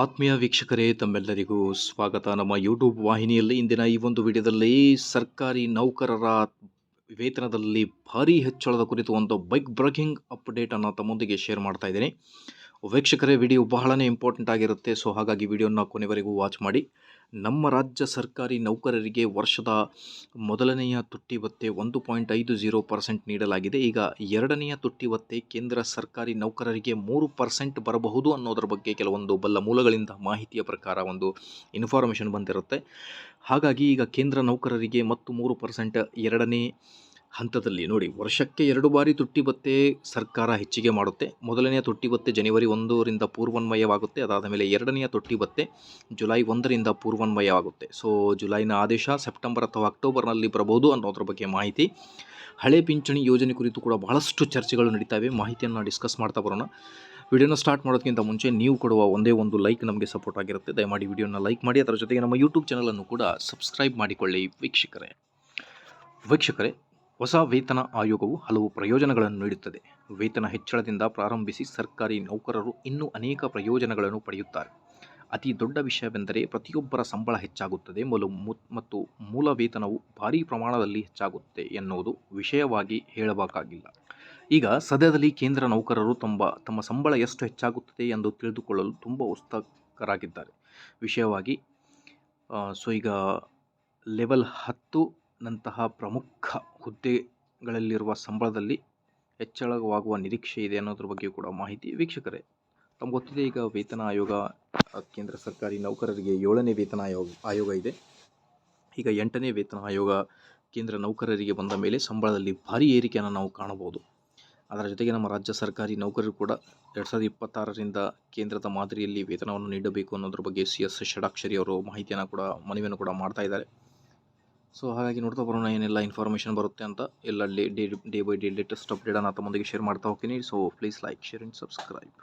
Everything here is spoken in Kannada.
ಆತ್ಮೀಯ ವೀಕ್ಷಕರೇ, ತಮ್ಮೆಲ್ಲರಿಗೂ ಸ್ವಾಗತ. ನಮ್ಮ ಯೂಟ್ಯೂಬ್ ವಾಹಿನಿಯಲ್ಲಿ ಇಂದಿನ ಈ ಒಂದು ವಿಡಿಯೋದಲ್ಲಿ ಸರ್ಕಾರಿ ನೌಕರರ ವೇತನದಲ್ಲಿ ಭಾರಿ ಹೆಚ್ಚಳದ ಕುರಿತು ಒಂದು ಬೈಕ್ ಬ್ರೇಕಿಂಗ್ ಅಪ್ಡೇಟನ್ನು ತಮ್ಮೊಂದಿಗೆ ಶೇರ್ ಮಾಡ್ತಾ ಇದ್ದೀನಿ. ವೀಕ್ಷಕರೇ ವಿಡಿಯೋ ಬಹಳನೇ ಇಂಪಾರ್ಟೆಂಟ್ ಆಗಿರುತ್ತೆ. ಸೊ ಹಾಗಾಗಿ ವಿಡಿಯೋನ ಕೊನೆವರೆಗೂ ವಾಚ್ ಮಾಡಿ. ನಮ್ಮ ರಾಜ್ಯ ಸರ್ಕಾರಿ ನೌಕರರಿಗೆ ವರ್ಷದ ಮೊದಲನೆಯ ತುಟ್ಟಿ ಭತ್ಯೆ ಒಂದು ಪಾಯಿಂಟ್ ಐದು ಜೀರೋ ಪರ್ಸೆಂಟ್ ನೀಡಲಾಗಿದೆ. ಈಗ ಎರಡನೆಯ ತುಟ್ಟಿ ಭತ್ಯೆ ಕೇಂದ್ರ ಸರ್ಕಾರಿ ನೌಕರರಿಗೆ ಮೂರು ಪರ್ಸೆಂಟ್ ಬರಬಹುದು ಅನ್ನೋದರ ಬಗ್ಗೆ ಕೆಲವೊಂದು ಬಲ್ಲ ಮೂಲಗಳಿಂದ ಮಾಹಿತಿಯ ಪ್ರಕಾರ ಒಂದು ಇನ್ಫಾರ್ಮೇಷನ್ ಬಂದಿರುತ್ತೆ. ಹಾಗಾಗಿ ಈಗ ಕೇಂದ್ರ ನೌಕರರಿಗೆ ಮತ್ತು ಮೂರು ಪರ್ಸೆಂಟ್ ಎರಡನೇ ಹಂತದಲ್ಲಿ ನೋಡಿ, ವರ್ಷಕ್ಕೆ ಎರಡು ಬಾರಿ ತುಟ್ಟಿ ಭತ್ತೆ ಸರ್ಕಾರ ಹೆಚ್ಚಿಗೆ ಮಾಡುತ್ತೆ. ಮೊದಲನೆಯ ತುಟ್ಟಿ ಭತ್ತೆ ಜನವರಿ ಒಂದರಿಂದ ಪೂರ್ವನ್ವಯವಾಗುತ್ತೆ. ಅದಾದ ಮೇಲೆ ಎರಡನೆಯ ತುಟ್ಟಿ ಭತ್ತೆ ಜುಲೈ ಒಂದರಿಂದ ಪೂರ್ವನ್ವಯವಾಗುತ್ತೆ. ಸೊ ಜುಲೈನ ಆದೇಶ ಸೆಪ್ಟೆಂಬರ್ ಅಥವಾ ಅಕ್ಟೋಬರ್ನಲ್ಲಿ ಬರಬಹುದು ಅನ್ನೋದ್ರ ಬಗ್ಗೆ ಮಾಹಿತಿ. ಹಳೆ ಪಿಂಚಣಿ ಯೋಜನೆ ಕುರಿತು ಕೂಡ ಬಹಳಷ್ಟು ಚರ್ಚೆಗಳು ನಡೀತಾವೆ. ಮಾಹಿತಿಯನ್ನು ಡಿಸ್ಕಸ್ ಮಾಡ್ತಾ ಬರೋಣ. ವಿಡಿಯೋನ ಸ್ಟಾರ್ಟ್ ಮಾಡೋದಕ್ಕಿಂತ ಮುಂಚೆ ನೀವು ಕೊಡುವ ಒಂದೇ ಒಂದು ಲೈಕ್ ನಮಗೆ ಸಪೋರ್ಟ್ ಆಗಿರುತ್ತೆ. ದಯಮಾಡಿ ವಿಡಿಯೋನ ಲೈಕ್ ಮಾಡಿ. ಅದರ ಜೊತೆಗೆ ನಮ್ಮ ಯೂಟ್ಯೂಬ್ ಚಾನಲನ್ನು ಕೂಡ ಸಬ್ಸ್ಕ್ರೈಬ್ ಮಾಡಿಕೊಳ್ಳಿ, ವೀಕ್ಷಕರೇ. ವೀಕ್ಷಕರೇ ಹೊಸ ವೇತನ ಆಯೋಗವು ಹಲವು ಪ್ರಯೋಜನಗಳನ್ನು ನೀಡುತ್ತದೆ. ವೇತನ ಹೆಚ್ಚಳದಿಂದ ಪ್ರಾರಂಭಿಸಿ ಸರ್ಕಾರಿ ನೌಕರರು ಇನ್ನೂ ಅನೇಕ ಪ್ರಯೋಜನಗಳನ್ನು ಪಡೆಯುತ್ತಾರೆ. ಅತಿ ದೊಡ್ಡ ವಿಷಯವೆಂದರೆ ಪ್ರತಿಯೊಬ್ಬರ ಸಂಬಳ ಹೆಚ್ಚಾಗುತ್ತದೆ. ಮೂಲ ಮತ್ತು ಮೂಲ ವೇತನವು ಭಾರೀ ಪ್ರಮಾಣದಲ್ಲಿ ಹೆಚ್ಚಾಗುತ್ತೆ ಎನ್ನುವುದು ವಿಷಯವಾಗಿ ಹೇಳಬೇಕಾಗಿಲ್ಲ. ಈಗ ಸದ್ಯದಲ್ಲಿ ಕೇಂದ್ರ ನೌಕರರು ತಮ್ಮ ತಮ್ಮ ಸಂಬಳ ಎಷ್ಟು ಹೆಚ್ಚಾಗುತ್ತದೆ ಎಂದು ತಿಳಿದುಕೊಳ್ಳಲು ತುಂಬ ಉತ್ಸುಕರಾಗಿದ್ದಾರೆ. ವಿಷಯವಾಗಿ ಸೊ ಈಗ ಲೆವೆಲ್ ಹತ್ತು ನಂತಹ ಪ್ರಮುಖ ಹುದ್ದೆಗಳಲ್ಲಿರುವ ಸಂಬಳದಲ್ಲಿ ಹೆಚ್ಚಳವಾಗುವ ನಿರೀಕ್ಷೆ ಇದೆ ಅನ್ನೋದ್ರ ಬಗ್ಗೆ ಕೂಡ ಮಾಹಿತಿ ವೀಕ್ಷಕರೇ. ತಮ್ಗೆ ಗೊತ್ತಿದೆ, ಈಗ ವೇತನ ಆಯೋಗ ಕೇಂದ್ರ ಸರ್ಕಾರಿ ನೌಕರರಿಗೆ ಏಳನೇ ವೇತನ ಆಯೋಗ ಆಯೋಗ ಇದೆ. ಈಗ ಎಂಟನೇ ವೇತನ ಆಯೋಗ ಕೇಂದ್ರ ನೌಕರರಿಗೆ ಬಂದ ಮೇಲೆ ಸಂಬಳದಲ್ಲಿ ಭಾರಿ ಏರಿಕೆಯನ್ನು ನಾವು ಕಾಣಬಹುದು. ಅದರ ಜೊತೆಗೆ ನಮ್ಮ ರಾಜ್ಯ ಸರ್ಕಾರಿ ನೌಕರರು ಕೂಡ ಎರಡು ಸಾವಿರದ ಇಪ್ಪತ್ತಾರರಿಂದ ಕೇಂದ್ರದ ಮಾದರಿಯಲ್ಲಿ ವೇತನವನ್ನು ನೀಡಬೇಕು ಅನ್ನೋದ್ರ ಬಗ್ಗೆ ಸಿ ಎಸ್ ಷಡಾಕ್ಷರಿ ಅವರು ಮಾಹಿತಿಯನ್ನು ಕೂಡ ಮನವಿಯನ್ನು ಕೂಡ ಮಾಡ್ತಾ ಇದ್ದಾರೆ. ಸೊ ಹಾಗಾಗಿ ನೋಡ್ತಾ ಬರೋಣ ಏನೆಲ್ಲ ಇನ್ಫಾರ್ಮೇಷನ್ ಬರುತ್ತೆ ಅಂತ. ಎಲ್ಲ day day by day latest ಅಪ್ಡೇಟನ್ನು ತಮ್ಮೊಂದಿಗೆ ಶೇರ್ ಮಾಡ್ತಾ ಹೋಗ್ತೀನಿ. So please like share and subscribe